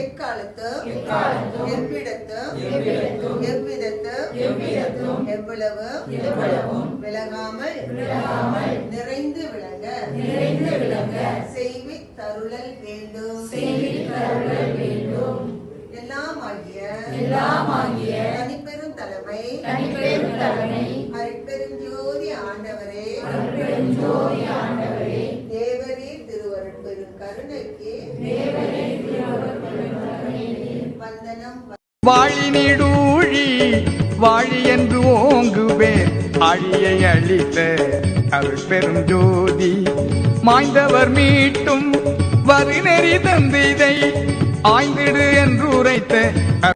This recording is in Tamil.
எக்காலத்து எவ்விடத்து எவ்விதத்து எவ்வளவு விலகாமல் நிறைந்து விளங்க செய்வி தருளல் வேண்டும். எல்லாம் எல்லாம் ஆகிய தலைமை தனிப்பெரும் தலைமை வாழி நீடூழி வாழி என்று ஓங்குவேன். அழியை அழித்த அருள் பெரும் ஜோதி மாய்ந்தவர் மீட்டும் வருநெறி தந்திதை ஆய்ந்திடு என்று உரைத்த